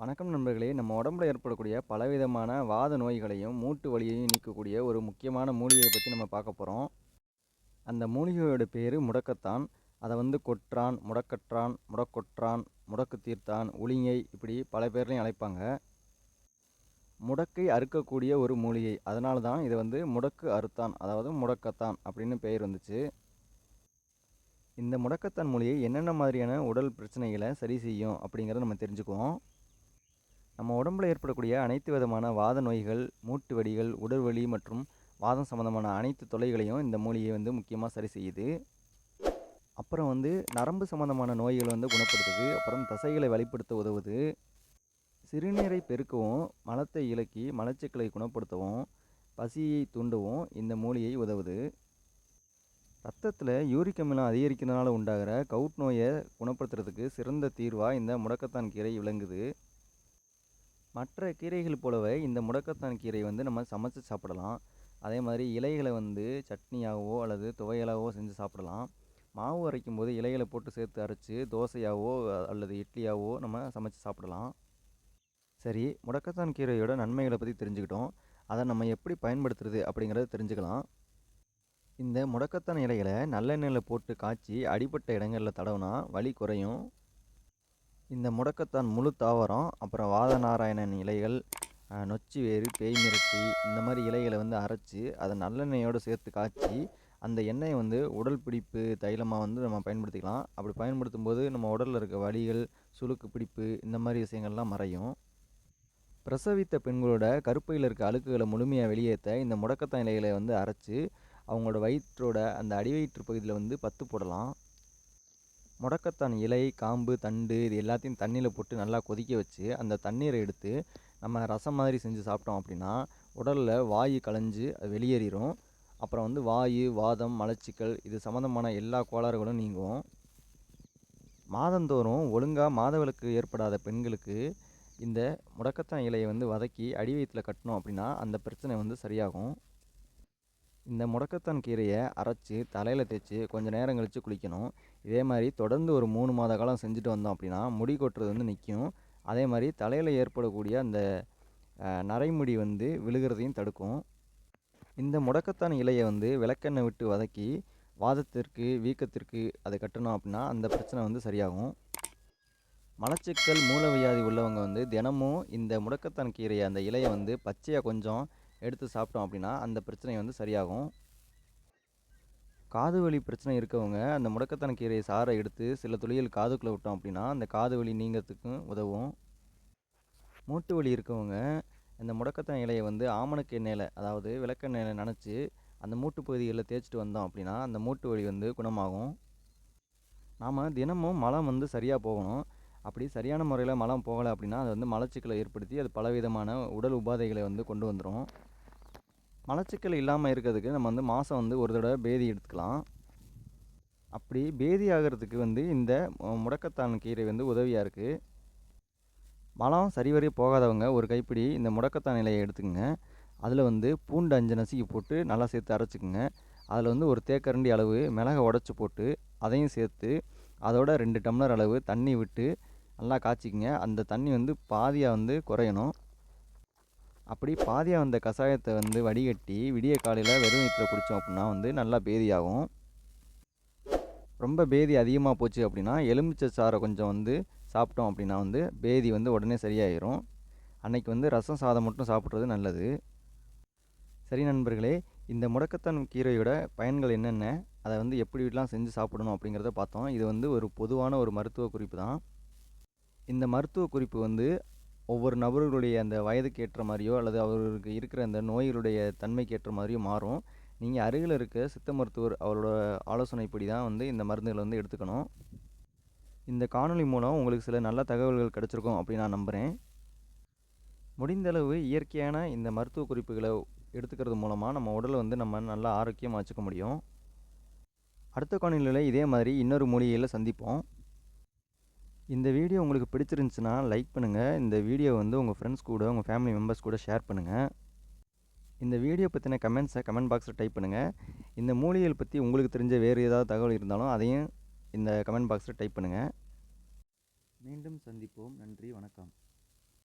வணக்கம் நண்பர்களே. நம்ம உடம்புல ஏற்படக்கூடிய பலவிதமான வாத நோய்களையும் மூட்டு வலியையும் நீக்கக்கூடிய ஒரு முக்கியமான மூலிகையை பற்றி நம்ம பார்க்க போகிறோம் அந்த மூலிகையோட பேர் முடக்கத்தான். அதை வந்து கொற்றான் முடக்கற்றான் முடக்கொற்றான் முடக்கு தீர்த்தான் உளிங்கை இப்படி பல பேர்லையும் அழைப்பாங்க. முடக்கை அறுக்கக்கூடிய ஒரு மூலிகை. அதனால தான் இதை வந்து முடக்கு அறுத்தான் அதாவது முடக்கத்தான் அப்படின்னு பெயர் வந்துச்சு. இந்த முடக்கத்தான் மூலிகை என்னென்ன மாதிரியான உடல் பிரச்சனைகளை சரி செய்யும் அப்படிங்கிறத நம்ம தெரிஞ்சுக்குவோம். நம்ம உடம்புல ஏற்படக்கூடிய அனைத்து விதமான வாத நோய்கள் மூட்டு வலிகள் உடல்வலி மற்றும் வாதம் சம்மந்தமான அனைத்து தொலைகளையும் இந்த மூலிகை வந்து முக்கியமாக சரி செய்யுது. அப்புறம் வந்து நரம்பு சம்மந்தமான நோய்களை வந்து குணப்படுத்துது. அப்புறம் தசைகளை வலிப்படுத்த உதவுது. சிறுநீரை பெருக்கவும் மலத்தை இலக்கி மலச்சிக்கலை குணப்படுத்தவும் பசியை தூண்டவும் இந்த மூலிகை உதவுது. ரத்தத்தில் யூரிக் அமிலம் அதிகரிக்கிறதுனால உண்டாகிற கவுட் நோயை குணப்படுத்துறதுக்கு சிறந்த தீர்வாக இந்த முடக்கத்தான் கீரை விளங்குது. மற்ற கீரைகள் போலவே இந்த முடக்கத்தான் கீரை வந்து நம்ம சமைச்சு சாப்பிடலாம். அதே மாதிரி இலைகளை வந்து சட்னியாகவோ அல்லது துவையலாகவோ செஞ்சு சாப்பிடலாம். மாவு அரைக்கும் போது இலைகளை போட்டு சேர்த்து அரைச்சி தோசையாகவோ அல்லது இட்லியாகவோ நம்ம சமைச்சு சாப்பிடலாம். சரி முடக்கத்தான் கீரையோட நன்மைகளை பற்றி தெரிஞ்சுக்கிட்டோம். அதை நம்ம எப்படி பயன்படுத்துறது அப்படிங்கிறத தெரிஞ்சுக்கலாம். இந்த முடக்கத்தான் இலைகளை நல்லெண்ணெயில் போட்டு காய்ச்சி அடிப்பட்ட இடங்களில் தடவுனா வலி குறையும். இந்த முடக்கத்தான் முழு தாவரம் அப்புறம் வாதநாராயணன் இலைகள் நொச்சி வேறு பேய் மிரட்டி இந்த மாதிரி இலைகளை வந்து அரைச்சி அதை நல்லெண்ணெயோடு சேர்த்து காய்ச்சி அந்த எண்ணெயை வந்து உடல் பிடிப்பு தைலமாக வந்து நம்ம பயன்படுத்திக்கலாம். அப்படி பயன்படுத்தும் போது நம்ம உடலில் இருக்க வலிகள் சுளுக்கு பிடிப்பு இந்த மாதிரி விஷயங்கள்லாம் மறையும். பிரசவித்த பெண்களோட கருப்பையில் இருக்க அழுக்குகளை முழுமையாக வெளியேற்ற இந்த முடக்கத்தான் இலைகளை வந்து அரைச்சி அவங்களோட வயிற்றோட அந்த அடிவயிற்று பகுதியில் வந்து பத்து போடலாம். முடக்கத்தான் இலை காம்பு தண்டு இது எல்லாத்தையும் தண்ணியில் போட்டு நல்லா கொதிக்க வச்சு அந்த தண்ணீரை எடுத்து நம்ம ரசம் மாதிரி செஞ்சு சாப்பிட்டோம் அப்படின்னா உடலில் வாயு கலைஞ்சு அது வெளியேறிடும் அப்புறம் வந்து வாயு வாதம் மலச்சிக்கல் இது சம்மந்தமான எல்லா கோளாறுகளும் நீங்கும். மாதந்தோறும் ஒழுங்காக மாதவிலக்கு ஏற்படாத பெண்களுக்கு இந்த முடக்கத்தான் இலையை வந்து வதக்கி அடி வயிற்றில் கட்டினோம் அப்படின்னா அந்த பிரச்சனை வந்து சரியாகும். இந்த முடக்கத்தான் கீரையை அரைச்சி தலையில் தேய்ச்சி கொஞ்சம் நேரம் கழித்து குளிக்கணும். இதே மாதிரி தொடர்ந்து ஒரு மூணு மாத காலம் செஞ்சுட்டு வந்தோம் அப்படின்னா முடி கொட்டுறது வந்து நிற்கும் அதே மாதிரி தலையில் ஏற்படக்கூடிய அந்த நரைமுடி வந்து விழுகிறதையும் தடுக்கும். இந்த முடக்கத்தான் இலையை வந்து விளக்கெண்ணெய் விட்டு வதக்கி வாதத்திற்கு வீக்கத்திற்கு அதை கட்டணும் அப்படின்னா அந்த பிரச்சனை வந்து சரியாகும். மலச்சிக்கல் மூலவியாதி உள்ளவங்க வந்து தினமும் இந்த முடக்கத்தான் கீரையை அந்த இலையை வந்து பச்சையாக கொஞ்சம் எடுத்து சாப்பிட்டோம் அப்படின்னா அந்த பிரச்சனை வந்து சரியாகும். காது வலி பிரச்சனை இருக்கவங்க அந்த முடக்கத்தன கீரையை சாரை எடுத்து சில துளியல் காதுக்குள்ளே விட்டோம் அப்படின்னா அந்த காது வலி நீங்கிறதுக்கும் உதவும். மூட்டு வலி இருக்கவங்க இந்த முடக்கத்தான் இலையை வந்து ஆமணக்கு எண்ணெயில் அதாவது விளக்கெண்ணெயில் நினச்சி அந்த மூட்டு பகுதிகளில் தேய்ச்சிட்டு வந்தோம் அப்படின்னா அந்த மூட்டு வலி வந்து குணமாகும். நாம் தினமும் மலம் வந்து சரியாக போகணும். அப்படி சரியான முறையில் மலம் போகலை அப்படின்னா அது வந்து மலச்சிக்கலை ஏற்படுத்தி அது பலவிதமான உடல் உபாதைகளை வந்து கொண்டு வந்துடும் மலச்சிக்கல் இல்லாமல் இருக்கிறதுக்கு நம்ம வந்து மாதம் வந்து ஒரு தடவை பேதி எடுத்துக்கலாம். அப்படி பேதி ஆகிறதுக்கு வந்து இந்த முடக்கத்தான் கீரை வந்து உதவியாக இருக்குது மலம் சரிவரி போகாதவங்க ஒரு கைப்பிடி இந்த முடக்கத்தான் இலையை எடுத்துக்கோங்க. அதில் வந்து பூண்டு அஞ்சு நசுக்கி போட்டு நல்லா சேர்த்து அரைச்சிக்கோங்க. அதில் வந்து ஒரு தேக்கரண்டி அளவு மிளகை உடச்சி போட்டு அதையும் சேர்த்து அதோட ரெண்டு டம்ளர் அளவு தண்ணி விட்டு நல்லா காய்ச்சிக்கங்க. அந்த தண்ணி வந்து பாதியாக வந்து குறையணும். அப்படி பாதியாக வந்த கஷாயத்தை வந்து வடிகட்டி விடிய காலையில் வெறும் வயிற்றில் குடித்தோம் அப்படின்னா வந்து நல்லா பேதியாகும். ரொம்ப பேதி அதிகமாக போச்சு அப்படின்னா எலுமிச்சை சாறை கொஞ்சம் வந்து சாப்பிட்டோம் அப்படின்னா வந்து பேதி வந்து உடனே சரியாயிரும். அன்னைக்கு வந்து ரசம் சாதம் மட்டும் சாப்பிட்றது நல்லது. சரி நண்பர்களே இந்த முடக்கத்தான் கீரையோட பயன்கள் என்னென்ன? அதை வந்து எப்படிலாம் செஞ்சு சாப்பிடணும் அப்படிங்கிறத பார்த்தோம். இது வந்து ஒரு பொதுவான ஒரு மருத்துவ குறிப்பு தான். இந்த மருத்துவ குறிப்பு வந்து ஒவ்வொரு நபர்களுடைய அந்த வயதுக்கு ஏற்ற மாதிரியோ அல்லது அவர்களுக்கு இருக்கிற அந்த நோய்களுடைய தன்மைக்கு ஏற்ற மாதிரியோ மாறும். நீங்கள் அருகில் இருக்க சித்த மருத்துவர் அவரோட ஆலோசனைப்படி தான் வந்து இந்த மருந்துகளை வந்து எடுத்துக்கணும். இந்த காணொலி மூலம் உங்களுக்கு சில நல்ல தகவல்கள் கிடச்சிருக்கும் அப்படின்னு நான் நம்புகிறேன் முடிந்தளவு இயற்கையான இந்த மருத்துவ குறிப்புகளை எடுத்துக்கிறது மூலமாக நம்ம உடலை வந்து நம்ம நல்லா ஆரோக்கியமாக வச்சுக்க முடியும். அடுத்த காணொலியில் இதே மாதிரி இன்னொரு மொழியில் சந்திப்போம். இந்த வீடியோ உங்களுக்கு பிடிச்சிருந்துச்சுன்னா லைக் பண்ணுங்கள் இந்த வீடியோ வந்து உங்கள் ஃப்ரெண்ட்ஸ் கூட உங்கள் ஃபேமிலி மெம்பர்ஸ் கூட ஷேர் பண்ணுங்கள் இந்த வீடியோ பற்றின கமெண்ட்ஸை கமெண்ட் பாக்ஸில் டைப் பண்ணுங்கள் இந்த மூலிகைகள் பற்றி உங்களுக்கு தெரிஞ்ச வேறு ஏதாவது தகவல் இருந்தாலும் அதையும் இந்த கமெண்ட் பாக்ஸில் டைப் பண்ணுங்கள் மீண்டும் சந்திப்போம். நன்றி வணக்கம்.